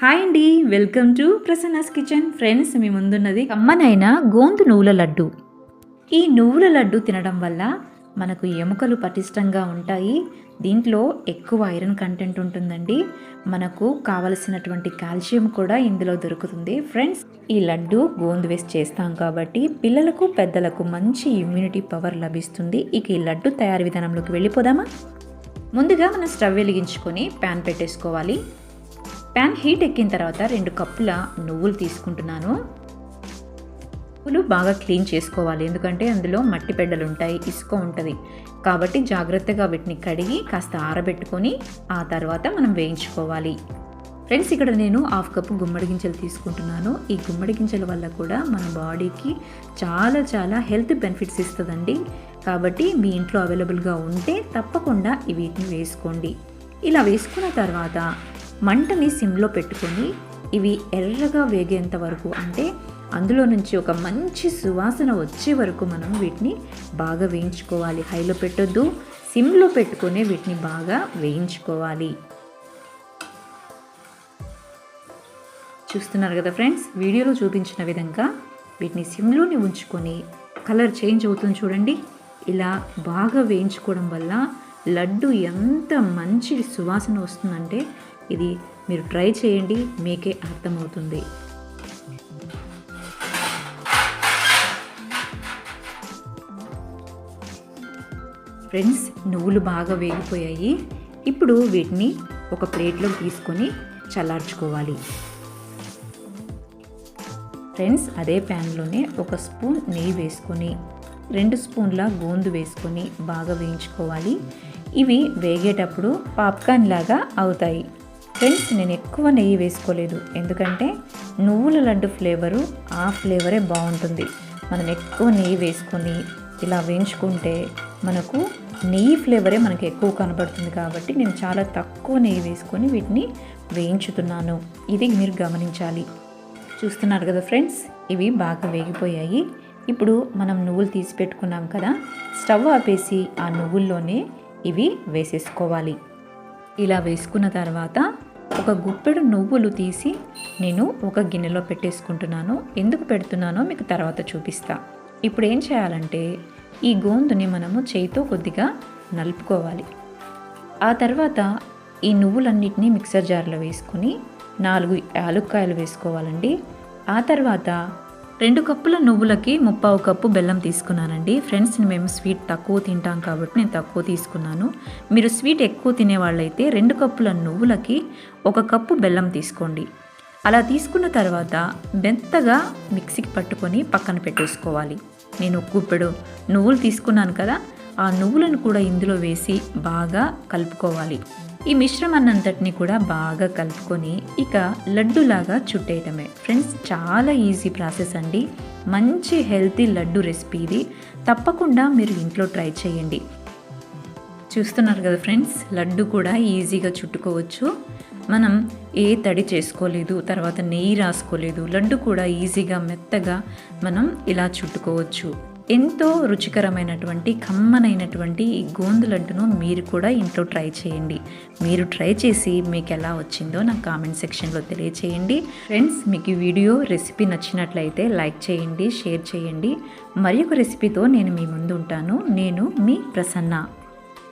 Hi అండి welcome to Prasanna's kitchen. Friends మీ ముందున్నది కమ్మనైన గోంతు నువ్వుల లడ్డు. ఈ నువ్వుల లడ్డు తినడం వల్ల మనకు ఎముకలు పటిష్టంగా ఉంటాయి. దీంట్లో ఎక్కువ ఐరన్ కంటెంట్ ఉంటుందండి. మనకు కావలసినటువంటి కాల్షియం కూడా ఇందులో దొరుకుతుంది. ఫ్రెండ్స్ ఈ లడ్డు గోందు వేసి చేస్తాం కాబట్టి పిల్లలకు పెద్దలకు మంచి ఇమ్యూనిటీ పవర్ లభిస్తుంది. ఇక ఈ లడ్డు తయారీ విధానంలోకి వెళ్ళిపోదామా? ముందుగా మనం స్టవ్ వెలిగించుకొని ప్యాన్ పెట్టేసుకోవాలి. ప్యాన్ హీట్ ఎక్కిన తర్వాత రెండు కప్పుల నువ్వులు తీసుకుంటున్నాను. నువ్వులు బాగా క్లీన్ చేసుకోవాలి. ఎందుకంటే అందులో మట్టి పెడ్డలు ఉంటాయి ఇసుక ఉంటుంది. కాబట్టి జాగ్రత్తగా వీటిని కడిగి కాస్త ఆరబెట్టుకొని ఆ తర్వాత మనం వేయించుకోవాలి. ఫ్రెండ్స్ ఇక్కడ నేను హాఫ్ కప్పు గుమ్మడి గింజలు తీసుకుంటున్నాను. ఈ గుమ్మడి గింజల వల్ల కూడా మన బాడీకి చాలా చాలా హెల్త్ బెనిఫిట్స్ ఇస్తుందండి. కాబట్టి మీ ఇంట్లో అవైలబుల్గా ఉంటే తప్పకుండా వీటిని వేసుకోండి. ఇలా వేసుకున్న తర్వాత మంటని సిమ్లో పెట్టుకొని ఇవి ఎర్రగా వేగేంత వరకు అంటే అందులో నుంచి ఒక మంచి సువాసన వచ్చే వరకు మనం వీటిని బాగా వేయించుకోవాలి. హైలో పెట్టొద్దు. సిమ్లో పెట్టుకునే వీటిని బాగా వేయించుకోవాలి. చూస్తున్నారు కదా ఫ్రెండ్స్? వీడియోలో చూపించిన విధంగా వీటిని సిమ్లోనే ఉంచుకొని కలర్ చేంజ్ అవుతుంది చూడండి. ఇలా బాగా వేయించుకోవడం వల్ల లడ్డు ఎంత మంచి సువాసన వస్తుందంటే ఇది మీరు ట్రై చేయండి మీకే అర్థమవుతుంది. ఫ్రెండ్స్ నువ్వులు బాగా వేగిపోయాయి. ఇప్పుడు వీటిని ఒక ప్లేట్లో తీసుకొని చల్లార్చుకోవాలి. ఫ్రెండ్స్ అదే ప్యాన్లోనే ఒక స్పూన్ నెయ్యి వేసుకొని రెండు స్పూన్ల గోందు వేసుకొని బాగా వేయించుకోవాలి. ఇవి వేగేటప్పుడు పాప్కార్న్ లాగా అవుతాయి. ఫ్రెండ్స్ నేను ఎక్కువ నెయ్యి వేసుకోలేదు. ఎందుకంటే నువ్వుల లడ్డు ఫ్లేవరు ఆ ఫ్లేవరే బాగుంటుంది. మనం ఎక్కువ నెయ్యి వేసుకొని ఇలా వేయించుకుంటే మనకు నెయ్యి ఫ్లేవరే మనకి ఎక్కువ కనబడుతుంది కాబట్టి నేను చాలా తక్కువ నెయ్యి వేసుకొని వీటిని వేయించుతున్నాను. ఇది మీరు గమనించాలి. చూస్తున్నారు కదా ఫ్రెండ్స్ ఇవి బాగా వేగిపోయాయి. ఇప్పుడు మనం నువ్వులు తీసి పెట్టుకున్నాం కదా స్టవ్ ఆపేసి ఆ నువ్వుల్లోనే ఇవి వేసేసుకోవాలి. ఇలా వేసుకున్న తర్వాత ఒక గుప్పెడు నువ్వులు తీసి నేను ఒక గిన్నెలో పెట్టేసుకుంటున్నాను. ఎందుకు పెడుతున్నానో మీకు తర్వాత చూపిస్తా. ఇప్పుడు ఏం చేయాలంటే ఈ గోందుని మనము చేయితో కొద్దిగా నలుపుకోవాలి. ఆ తర్వాత ఈ నువ్వులన్నిటినీ మిక్సర్ జార్లో వేసుకొని నాలుగు యాలుక్కాయలు వేసుకోవాలండి. ఆ తర్వాత రెండు కప్పుల నువ్వులకి ముప్పావు కప్పు బెల్లం తీసుకున్నానండి. ఫ్రెండ్స్ మేము స్వీట్ తక్కువ తింటాం కాబట్టి నేను తక్కువ తీసుకున్నాను. మీరు స్వీట్ ఎక్కువ తినేవాళ్ళైతే రెండు కప్పుల నువ్వులకి ఒక కప్పు బెల్లం తీసుకోండి. అలా తీసుకున్న తర్వాత మెత్తగా మిక్సీకి పట్టుకొని పక్కన పెట్టేసుకోవాలి. నేను గుప్పెడు నువ్వులు తీసుకున్నాను కదా ఆ నువ్వులను కూడా ఇందులో వేసి బాగా కలుపుకోవాలి. ఈ మిశ్రమాన్నంతటిని కూడా బాగా కలుపుకొని ఇక లడ్డులాగా చుట్టేయటమే. ఫ్రెండ్స్ చాలా ఈజీ ప్రాసెస్ అండి. మంచి హెల్తీ లడ్డు రెసిపీ ఇది. తప్పకుండా మీరు ఇంట్లో ట్రై చేయండి. చూస్తున్నారు కదా ఫ్రెండ్స్ లడ్డు కూడా ఈజీగా చుట్టుకోవచ్చు. మనం ఏ తడి చేసుకోలేదు తర్వాత నెయ్యి రాసుకోలేదు లడ్డు కూడా ఈజీగా మెత్తగా మనం ఇలా చుట్టుకోవచ్చు. ఎంతో రుచికరమైనటువంటి కమ్మనైనటువంటి ఈ గోందు లడ్డును మీరు కూడా ఇంట్లో ట్రై చేయండి. మీరు ట్రై చేసి మీకు ఎలా వచ్చిందో నాకు కామెంట్ సెక్షన్లో తెలియచేయండి. ఫ్రెండ్స్ మీకు ఈ వీడియో రెసిపీ నచ్చినట్లయితే లైక్ చేయండి షేర్ చేయండి. మరి ఒక రెసిపీతో నేను మీ ముందు ఉంటాను నేను మీ ప్రసన్న.